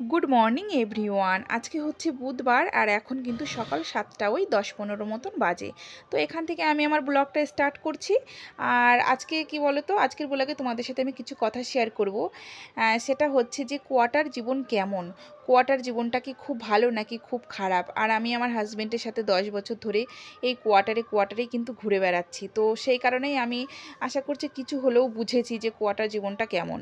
Good morning everyone আজকে হচ্ছে বুধবার আর এখন কিন্তু সকাল সাতটা ওই দশ পনেরো মতন বাজে। তো এখান থেকে আমি আমার ব্লগটা স্টার্ট করছি। আর আজকে কি বলো তো আজকের ব্লগে তোমাদের সাথে আমি কিছু কথা শেয়ার করব। সেটা হচ্ছে যে কোয়াটার জীবন কেমন? কোয়াটার জীবনটা কি খুব ভালো নাকি খুব খারাপ? আর আমি আমার হাজব্যান্ডের সাথে দশ বছর ধরে এই কোয়াটারে কোয়াটারেই কিন্তু ঘুরে বেড়াচ্ছি। তো সেই কারণেই আমি আশা করছি কিছু হলেও বুঝেছি যে কোয়াটার জীবনটা কেমন।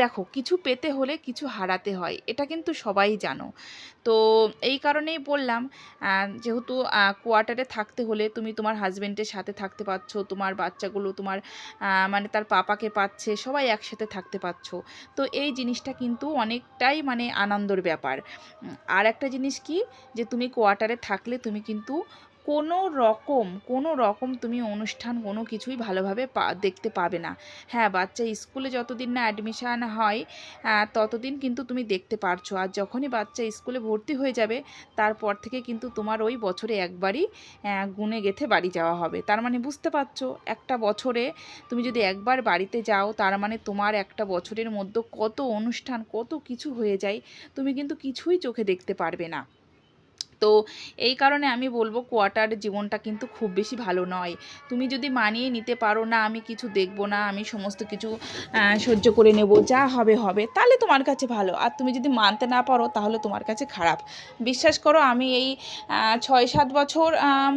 দেখো, কিছু পেতে হলে কিছু হারাতে হয়, এটা কিন্তু সবাই জানো। তো এই কারণেই বললাম যেহেতু কোয়ার্টারে থাকতে হলে তুমি তোমার হাজব্যান্ডের সাথে থাকতে পারছ, তোমার বাচ্চাগুলো, তোমার মানে তার পাপাকে পাচ্ছে, সবাই একসাথে থাকতে পারছ। তো এই জিনিসটা কিন্তু অনেকটাই মানে আনন্দর ব্যাপার উম, আর একটা জিনিস কি? যে তুমি কোয়ার্টারে থাকলে তুমি কিন্তু কোনো রকম কোনো রকম তুমি অনুষ্ঠান, কোনো কিছুই ভালোভাবে পা, দেখতে পাবে না। হ্যাঁ বাচ্চা স্কুলে যতদিন না অ্যাডমিশান হয় ততদিন কিন্তু তুমি দেখতে পারছ। আর যখনই বাচ্চা স্কুলে ভর্তি হয়ে যাবে, তারপর থেকে কিন্তু তোমার ওই বছরে একবারই গুনে গেথে বাড়ি যাওয়া হবে। তার মানে বুঝতে পারছ, একটা বছরে তুমি যদি একবার বাড়িতে যাও, তার মানে তোমার একটা বছরের মধ্যে কত অনুষ্ঠান, কত কিছু হয়ে যায়, তুমি কিন্তু কিছুই চোখে দেখতে পারবে না। তো এই কারণে আমি বলব কোয়ার্টার জীবনটা কিন্তু খুব বেশি ভালো নয়। তুমি যদি মানিয়ে নিতে পারো না আমি কিছু দেখব না আমি সমস্ত কিছু সহ্য করে নেব যা হবে হবে তাহলে তোমার কাছে ভালো। আর তুমি যদি মানতে না পারো তাহলে তোমার কাছে খারাপ। বিশ্বাস করো আমি এই ছয় সাত বছর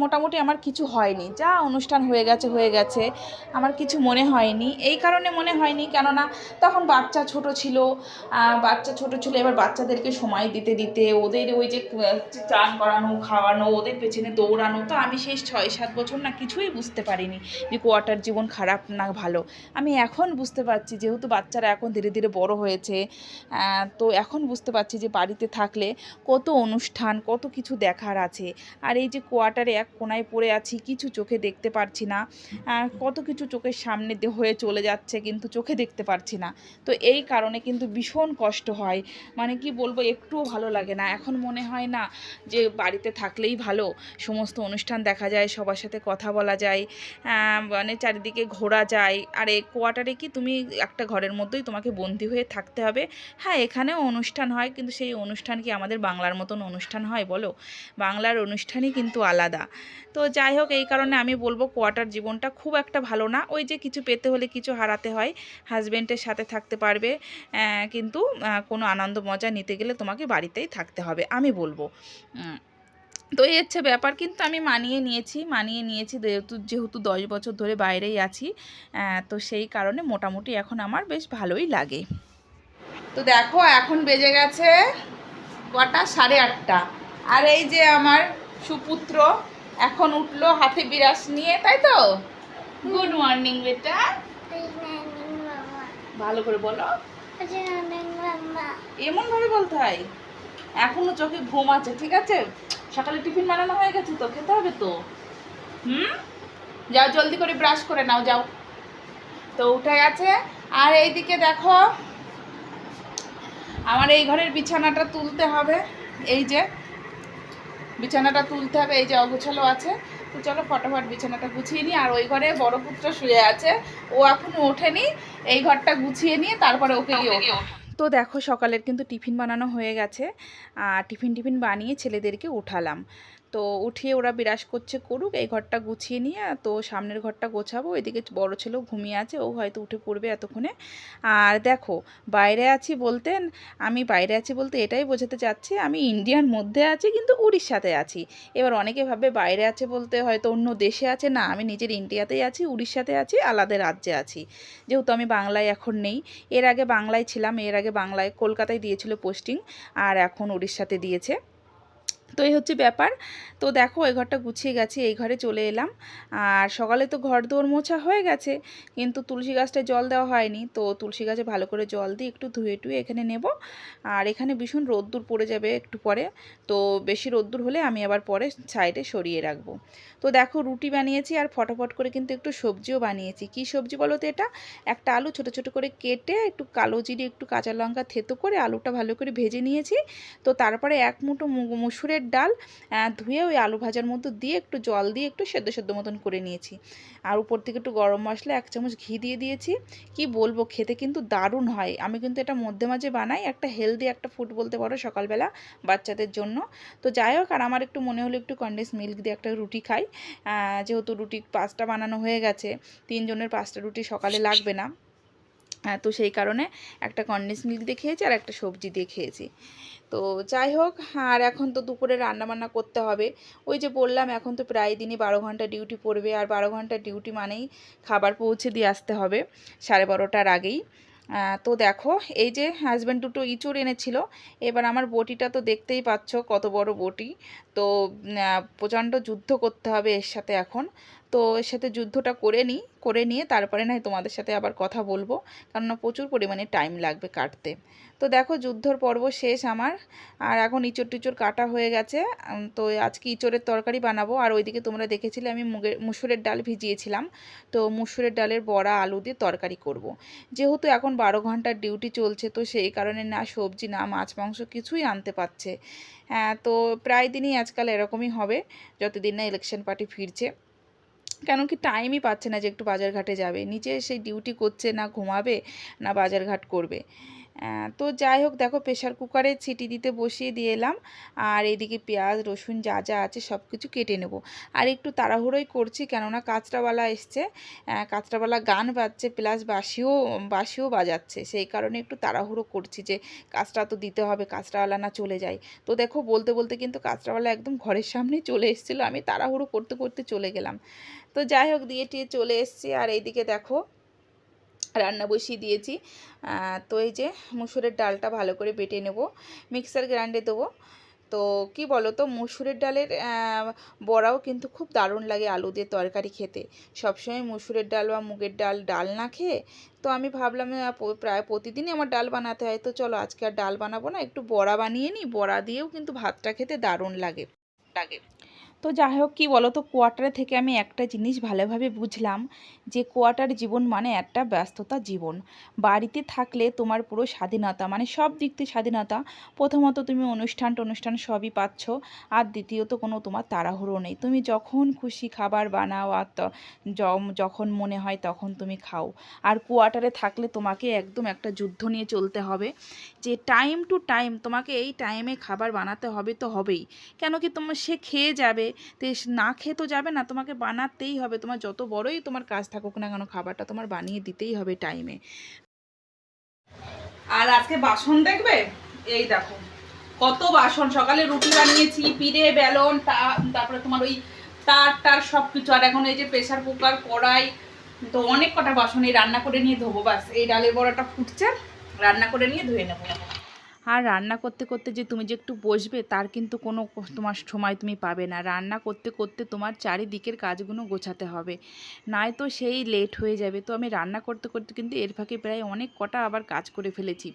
মোটামুটি আমার কিছু হয়নি। যা অনুষ্ঠান হয়ে গেছে হয়ে গেছে আমার কিছু মনে হয়নি। এই কারণে মনে হয়নি কেননা তখন বাচ্চা ছোট ছিল বাচ্চা ছোট ছিল এবার বাচ্চাদেরকে সময় দিতে দিতে ওদের ওই যে আহ, চান করানো, খাওয়ানো, ওদের পেছনে দৌড়ানো, তো আমি সেই ছয় সাত বছর না কিছুই বুঝতে পারিনি যে কোয়ার্টার জীবন খারাপ না ভালো। আমি এখন বুঝতে পারছি, যেহেতু বাচ্চারা এখন ধীরে ধীরে বড় হয়েছে তো এখন বুঝতে পারছি যে বাড়িতে থাকলে কত অনুষ্ঠান, কত কিছু দেখার আছে। আর এই যে কোয়ার্টারে এক কোনায় পড়ে আছি, কিছু চোখে দেখতে পারছি না কত কিছু চোখের সামনে হয়ে চলে যাচ্ছে কিন্তু চোখে দেখতে পারছি না। তো এই কারণে কিন্তু ভীষণ কষ্ট হয়। মানে কি বলব, একটুও ভালো লাগে না। এখন মনে হয় না যে বাড়িতে থাকলেই ভালো। সমস্ত অনুষ্ঠান দেখা যায়, সবার সাথে কথা বলা যায় মানে চারিদিকে ঘোরা যায়। আর এই কোয়ার্টারে কি তুমি একটা ঘরের মধ্যেই তোমাকে বন্দি হয়ে থাকতে হবে? হ্যাঁ এখানেও অনুষ্ঠান হয়, কিন্তু সেই অনুষ্ঠান কি আমাদের বাংলার মতন অনুষ্ঠান হয় বলো? বাংলার অনুষ্ঠানই কিন্তু আলাদা। তো যাই হোক, এই কারণে আমি বলব কোয়ার্টার জীবনটা খুব একটা ভালো না। ওই যে কিছু পেতে হলে কিছু হারাতে হয় হাজব্যান্ডের সাথে থাকতে পারবে কিন্তু কোনো আনন্দ মজা নিতে গেলে তোমাকে বাড়িতেই থাকতে হবে, আমি বলব। তো এই হচ্ছে ব্যাপার। কিন্তু আমি মানিয়ে নিয়েছি মানিয়ে নিয়েছি যেহেতু যেহেতু দশ বছর ধরে বাইরেই আছি তো সেই কারণে মোটামুটি এখন আমার বেশ ভালোই লাগে। তো দেখো এখন বেজে গেছে কটা? সাড়ে আটটা। আর এই যে আমার সুপুত্র এখন উঠল হাতে বিরাস নিয়ে তাই তো? গুড মর্নিং বেটা। ভালো করে বলো। এমন ভাবে বলতে হয়? এখনও চোখে ঘুম আছে ঠিক আছে? সকালে টিফিন বানানো হয়ে গেছে তো খেতে হবে তো। হুম? যাও জলদি করে ব্রাশ করে নাও যাও। তো উঠে গেছে। আর এইদিকে দেখো আমার এই ঘরের বিছানাটা তুলতে হবে। এই যে বিছানাটা তুলতে হবে এই যে অগোছালো আছে। তো চলো ফটাফট বিছানাটা গুছিয়ে নিই। আর ওই ঘরে বড় পুত্র শুয়ে আছে। ও এখনও ওঠেনি। এই ঘরটা গুছিয়ে নিয়ে তারপরে ওকে গিয়ে ওঠা তো দেখো সকালের কিন্তু টিফিন বানানো হয়ে গেছে। আর টিফিন টিফিন বানিয়ে ছেলেদেরকে উঠালাম তো উঠিয়ে ওরা বিরাজ করছে করুক, এই ঘরটা গুছিয়ে নিয়ে, তো সামনের ঘরটা গোছাবো, এদিকে বড় ছেলেও ঘুমিয়ে আছে, ও হয়তো উঠে পড়বে এতক্ষণে। আর দেখো, বাইরে আছি বলতেন, আমি বাইরে আছি বলতে এটাই বোঝাতে চাচ্ছি, আমি ইন্ডিয়ার মধ্যে আছি কিন্তু উড়িষ্যাতে আছি। এবার অনেকে ভাবে বাইরে আছে বলতে হয়তো অন্য দেশে আছে, না, আমি নিজের ইন্ডিয়াতেই আছি, উড়িষ্যাতে আছি, আলাদা রাজ্যে আছি। যেহেতু আমি বাংলায় এখন নেই, এর আগে বাংলায় ছিলাম, এর আগে বাংলায়, কলকাতায় দিয়েছিল পোস্টিং, আর এখন উড়িষ্যাতে দিয়েছে। তো এই হচ্ছে ব্যাপার। তো দেখো, এই ঘরটা গুছিয়ে গেছে, এই ঘরে চলে এলাম। আর সকালে তো ঘর দৌড় মোছা হয়ে গেছে, কিন্তু তুলসী গাছটায় জল দেওয়া হয়নি। তো তুলসী গাছে ভালো করে জল দিয়ে একটু ধুয়ে টুয়ে এখানে নেব। আর এখানে ভীষণ রোদ্দুর পড়ে যাবে একটু পরে। তো বেশি রোদ্দুর হলে আমি আবার পরে সাইডে সরিয়ে রাখব। তো দেখো, রুটি বানিয়েছি আর ফটাফট করে কিন্তু একটু সবজিও বানিয়েছি। কি সবজি বলো তো এটা? একটা আলু ছোট ছোট করে কেটে একটু কালো জিরে, একটু কাঁচা লঙ্কা থেতো করে আলুটা ভালো করে ভেজে নিয়েছি। তো তারপরে এক মুঠো মুসুরের মুসুরের ডাল ধুয়ে ওই আলু ভাজার মধ্যে দিয়ে একটু জল দিয়ে একটু সেদ্ধ সেদ্ধ মতন করে নিয়েছি। আর উপর থেকে একটু গরম মশলা, এক চামচ ঘি দিয়ে দিয়েছি। কি বলব, খেতে কিন্তু দারুণ হয়। আমি কিন্তু এটা মধ্যে মাঝে বানাই, একটা হেলদি একটা ফুড বলতে পারো সকালবেলা বাচ্চাদের জন্য। তো যাই হোক, আর আমার একটু মনে হলো একটু কন্ডেন্স মিল্ক দিয়ে একটা রুটি খাই। যেহেতু রুটি পাঁচটা বানানো হয়ে গেছে, তিনজনের পাঁচটা রুটি সকালে লাগবে না। তো সেই কারণে একটা কন্ডেন্স মিল্ক দিয়ে খেয়েছি আর একটা সবজি দিয়ে খেয়েছি। তো যাই হোক, আর এখন তো দুপুরে রান্নাবান্না করতে হবে। ওই যে বললাম, এখন তো প্রায় দিনই বারো ঘণ্টা ডিউটি পড়বে, আর বারো ঘণ্টা ডিউটি মানেই খাবার পৌঁছে দিয়ে আসতে হবে সাড়ে বারোটার আগেই। তো দেখো, এই যে হাজব্যান্ড দুটো ইঁচড় এনেছিল, এবার আমার বটিটা তো দেখতেই পাচ্ছ কত বড় বটি। তো প্রচণ্ড যুদ্ধ করতে হবে এর সাথে এখন। তো এর সাথে যুদ্ধটা করে নিই করে নিয়ে তারপরে নয় তোমাদের সাথে আবার কথা বলব। কেননা প্রচুর পরিমাণে টাইম লাগবে কাটতে। তো দেখো যুদ্ধর পর্ব শেষ আমার। আর এখন ইঁচড় টিচড় কাটা হয়ে গেছে। তো আজকে ইঁচড়ের তরকারি বানাবো। আর ওইদিকে তোমরা দেখেছিলে আমি মুগের মুসুরের ডাল ভিজিয়েছিলাম। তো মুসুরের ডালের বড়া, আলু দিয়ে তরকারি করব। যেহেতু এখন বারো ঘণ্টার ডিউটি চলছে, তো সেই কারণে না সবজি, না মাছ, মাংস কিছুই আনতে পারছে। হ্যাঁ তো প্রায় দিনই আজকাল এরকমই হবে। যতদিন না ইলেকশন পার্টি ফিরছে। কেন কি টাইমই পাচ্ছে না যে একটু বাজারঘাটে যাবে। নিচে সেই ডিউটি করছে না, ঘুমাবে না বাজারঘাট করবে। তো যাই হোক, দেখো প্রেশার কুকারে ছিটি দিতে বসিয়ে দিয়ে এলাম। আর এদিকে পেঁয়াজ, রসুন যা যা আছে সব কিছু কেটে নেব। আর একটু তাড়াহুড়োই করছি, কেননা কাঁচরাওয়ালা এসছে। কাঁচরাওয়ালা গান বাজছে প্লাস বাসিও বাসিও বাজাচ্ছে। সেই কারণে একটু তাড়াহুড়ো করছি যে কাজটা তো দিতে হবে, কাঁচরাওয়ালা না চলে যায়। তো দেখো, বলতে বলতে কিন্তু কাঁচরাওয়ালা একদম ঘরের সামনেই চলে এসেছিল। আমি তাড়াহুড়ো করতে করতে চলে গেলাম। তো যাই হোক, দিয়ে টিয়ে চলে এসছি। আর এইদিকে দেখো রান্না বসিয়ে দিয়েছি। তো এই যে মুসুরের ডালটা ভালো করে বেটে নেব। মিক্সার গ্রাইন্ডে দেবো। তো কি বলো তো মুসুরের ডালের বড়াও কিন্তু খুব দারুণ লাগে আলু দিয়ে তরকারি খেতে। সবসময় মুসুরের ডাল বা মুগের ডাল ডাল না খেয়ে তো আমি ভাবলাম প্রায় প্রতিদিনই আমার ডাল বানাতে হয়। তো চলো আজকে আর ডাল বানাবো না, একটু বড়া বানিয়ে নিই। বড়া দিয়েও কিন্তু ভাতটা খেতে দারুণ লাগে। লাগে। তো যাই হোক, কী বলো তো কোয়ার্টারে থেকে আমি একটা জিনিস ভালোভাবে বুঝলাম যে কোয়ার্টার জীবন মানে একটা ব্যস্ততা জীবন। বাড়িতে থাকলে তোমার পুরো স্বাধীনতা মানে সব দিক থেকে স্বাধীনতা। প্রথমত তুমি অনুষ্ঠান টনুষ্ঠান সবই পাচ্ছ, আর দ্বিতীয়ত কোনো তোমার তাড়াহুড়ো নেই। তুমি যখন খুশি খাবার বানাও, আর যখন মনে হয় তখন তুমি খাও। আর কোয়ার্টারে থাকলে তোমাকে একদম একটা যুদ্ধ নিয়ে চলতে হবে, যে টাইম টু টাইম তোমাকে এই টাইমে খাবার বানাতে হবে তো হবেই। কেন কি তোমার সে খেয়ে যাবে তো না খেয়ে তো যাবে না, তোমাকে বানাতেই হবে। তোমার যত বড়ই তোমার কাজ থাকুক না কেন, খাবারটা তোমার বানিয়ে দিতেই হবে টাইমে আর আজকে বাসন দেখবে? এই দেখো, কত বাসন, সকালে রুটি বানিয়েছি পিড়ে বেলন তারপরে তোমার ওই তার টার সব কিছু আর এখন এই যে প্রেশার কুকার কড়াই, তো অনেক কটা বাসন এই রান্না করে নিয়ে ধোবো বাস এই ডালের বড়াটা ফুটছে, রান্না করে নিয়ে ধুয়ে নেব। আর রান্না করতে করতে যে তুমি যে একটু বসবে, তার কিন্তু কোনো তোমার সময় তুমি পাবে না। রান্না করতে করতে তোমার চারিদিকের কাজগুলো গোছাতে হবে। নয় তো সেই লেট হয়ে যাবে। তো আমি রান্না করতে করতে কিন্তু এর ফাঁকে প্রায় অনেক কটা আবার কাজ করে ফেলেছি।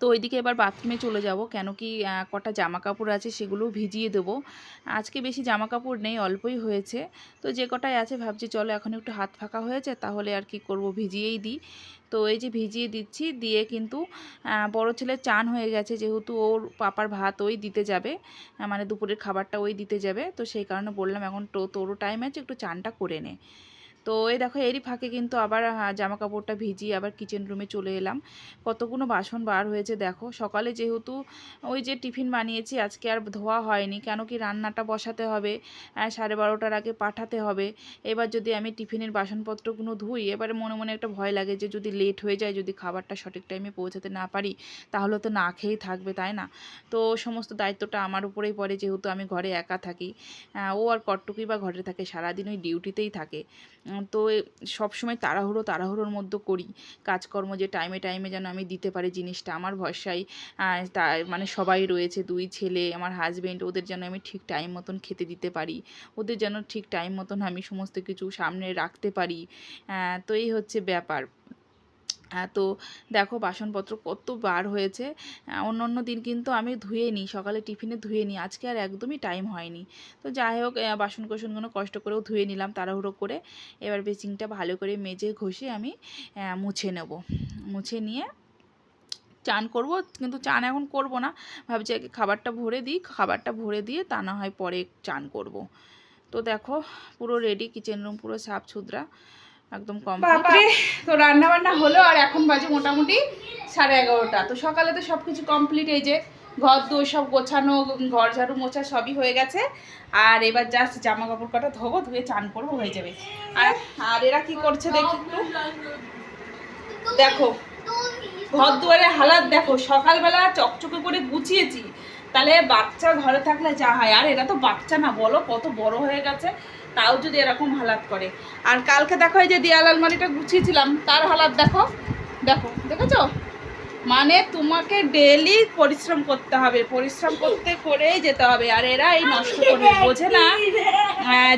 তো ওইদিকে এবার বাথরুমে চলে যাব। কেন কি কটা জামা কাপড় আছে সেগুলোও ভিজিয়ে দেবো। আজকে বেশি জামা কাপড় নেই, অল্পই হয়েছে। তো যে কটাই আছে, ভাবছি চলো এখন একটু হাত ফাঁকা হয়েছে তাহলে আর কি করব, ভিজিয়েই দিই। তো এই যে ভিজিয়ে দিচ্ছি, দিয়ে কিন্তু বড় ছেলে চান হয়ে গেছে, যেহেতু ওর পাপার ভাত ওই দিতে যাবে মানে দুপুরের খাবারটা ওই দিতে যাবে। তো সেই কারণে বললাম, এখন তো তোরও টাইম আছে, একটু চানটা করে নে। তো এই দেখো এরই ফাঁকে কিন্তু আবার জামা কাপড়টা ভিজিয়ে আবার কিচেন রুমে চলে এলাম। কতগুলো বাসন বার হয়েছে দেখো। সকালে যেহেতু ওই যে টিফিন বানিয়েছি, আজকে আর ধোয়া হয়নি। কেন কি রান্নাটা বসাতে হবে সাড়ে বারোটার আগে পাঠাতে হবে। এবার যদি আমি টিফিনের বাসনপত্রগুলো ধুই, এবারে মনে মনে একটা ভয় লাগে যে যদি লেট হয়ে যায়, যদি খাবারটা সঠিক টাইমে পৌঁছাতে না পারি, তাহলে তো না খেয়েই থাকবে, তাই না? তো সমস্ত দায়িত্বটা আমার উপরেই পড়ে, যেহেতু আমি ঘরে একা থাকি। ও আর কটটুকুই বা ঘরে থাকে, সারাদিন ওই ডিউটিতেই থাকে। তো সবসময় তাড়াহুড়ো, তাড়াহুড়োর মধ্যে করি। কাজকর্ম যে টাইমে টাইমে যেন আমি দিতে পারি জিনিসটা। আমার ভরসায় তা মানে সবাই রয়েছে, দুই ছেলে, আমার হাজব্যান্ড ওদের যেন আমি ঠিক টাইম মতন খেতে দিতে পারি। ওদের যেন ঠিক টাইম মতন আমি সমস্ত কিছু সামনে রাখতে পারি। তো এই হচ্ছে ব্যাপার। তো দেখো বাসনপত্র কত বার হয়েছে। অন্য অন্য দিন কিন্তু আমি ধুয়ে নিই সকালে টিফিনে ধুয়ে নিই আজকে আর একদমই টাইম হয়নি। তো যাই হোক বাসন কোসনগুলো কষ্ট করেও ধুয়ে নিলাম তাড়াহুড়ো করে। এবার বেসিংটা ভালো করে মেজে ঘষে আমি মুছে নেব। মুছে নিয়ে চান করব, কিন্তু চান এখন করব না। ভাবছি আগে খাবারটা ভরে দিই, খাবারটা ভরে দিয়ে তা না হয় পরে চান করব। তো দেখো পুরো রেডি কিচেন রুম পুরো সাফ সুতরা একদম কম। বাপরে, তো রান্না বান্না হলো আর এখন বাজে মোটামুটি সাড়ে এগারোটা। তো সকালে তো সব কিছু কমপ্লিট এই যে ঘর দোর সব গোছানো, ঘর ঝাড়ু মোছা সবই হয়ে গেছে। আর এবার জাস্ট জামা কাপড় কটা ধোবো, ধুয়ে চান করব, হয়ে যাবে। আর আর এরা কি করছে দেখি একটু? দেখো, ঘর দুয়ারে হালাত দেখো, সকালবেলা চকচকে করে গুছিয়েছি। তাহলে বাচ্চা ঘরে থাকলে যা হয়। আর এরা তো বাচ্চা না বলো কত বড় হয়ে গেছে তাও যদি এরকম হালাত করে। আর কালকে দেখো এই যে দেয়াল আলমারিটা গুছিয়েছিলাম তার হালাত দেখো দেখো দেখেছ? মানে তোমাকে ডেলি পরিশ্রম করতে হবে পরিশ্রম করতে করেই যেতে হবে। আর এরা এই নষ্ট করবে বোঝে না?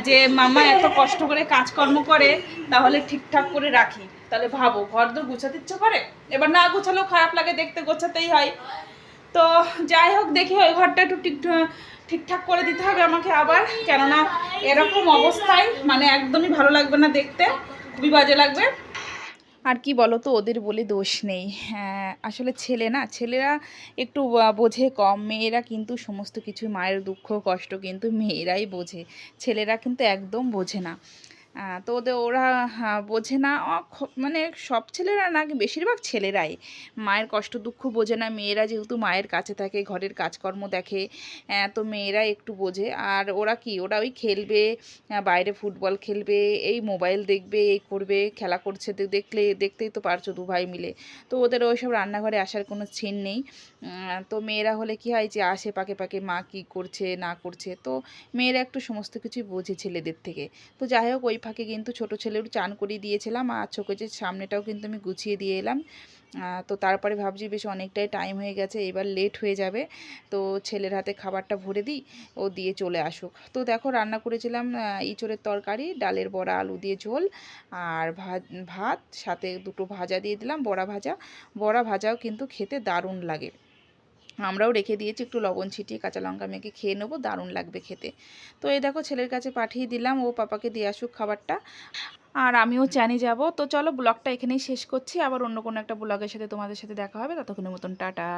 যে মামা এত কষ্ট করে কাজকর্ম করে তাহলে ঠিকঠাক করে রাখি। তাহলে ভাবো ঘর দর গুছাতে ইচ্ছে করে? এবার না গুছালেও খারাপ লাগে দেখতে গোছাতেই হয়। তো যাই হোক দেখি ওই ঘরটা একটু ঠিক ঠিকঠাক করে দিতে হবে আমাকে আবার। কেননা এরকম অবস্থায় মানে একদমই ভালো লাগবে না দেখতে খুবই বাজে লাগবে। আর কি বলো তো ওদের বলে দোষ নেই। হ্যাঁ, আসলে ছেলে না ছেলেরা একটু বোঝে কম। মেয়েরা কিন্তু সমস্ত কিছু মায়ের দুঃখ কষ্ট কিন্তু মেয়েরাই বোঝে। ছেলেরা কিন্তু একদম বোঝে না। তো ওদের ওরা বোঝে না। মানে সব ছেলেরা না বেশিরভাগ ছেলেরাই। মায়ের কষ্ট, দুঃখ বোঝে না। মেয়েরা যেহেতু মায়ের কাছে থাকে, ঘরের কাজকর্ম দেখে তো মেয়েরা একটু বোঝে। আর ওরা কি? ওরা ওই খেলবে বাইরে ফুটবল খেলবে, এই মোবাইল দেখবে, এই করবে, খেলা করছে। দেখলে, দেখতেই তো পারছ দু ভাই মিলে। তো ওদের ওইসব রান্নাঘরে আসার কোনো ছিন নেই। তো মেয়েরা হলে কি হয় যে, আসে পাকে পাকে মা কি করছে, না করছে। তো মেয়েরা একটু সমস্ত কিছুই বোঝে ছেলেদের থেকে। তো যাই হোক, ওই ফাঁকে কিন্তু ছোট ছেলের চান করিয়ে দিয়েছিলাম আর চোখের সামনেটাও কিন্তু আমি গুছিয়ে দিয়ে এলাম। তো তারপরে ভাবছি বেশ অনেকটাই টাইম হয়ে গেছে, এবার লেট হয়ে যাবে। তো ছেলের হাতে খাবারটা ভরে দিই, ও দিয়ে চলে আসুক। তো দেখো রান্না করেছিলাম ইঁচড়ের তরকারি, ডালের বড়া, আলু দিয়ে ঝোল আর ভাত, সাথে দুটো ভাজা দিয়ে দিলাম, বড়া ভাজা। বড়া ভাজাও কিন্তু খেতে দারুণ লাগে। আমরাও রেখে দিয়েছি, একটু লবণ ছিটিয়ে কাঁচা লঙ্কা মেখে খেয়ে নেব, দারুণ লাগবে খেতে। তো এই দেখো ছেলের কাছে পাঠিয়ে দিলাম, ও পাপাকে দিয়ে আসুক খাবারটা। আর আমিও চানি যাব। তো চলো ব্লগটা এখানেই শেষ করছি, আবার অন্য কোনো একটা ব্লগের সাথে তোমাদের সাথে দেখা হবে, ততক্ষণের মতন টাটা।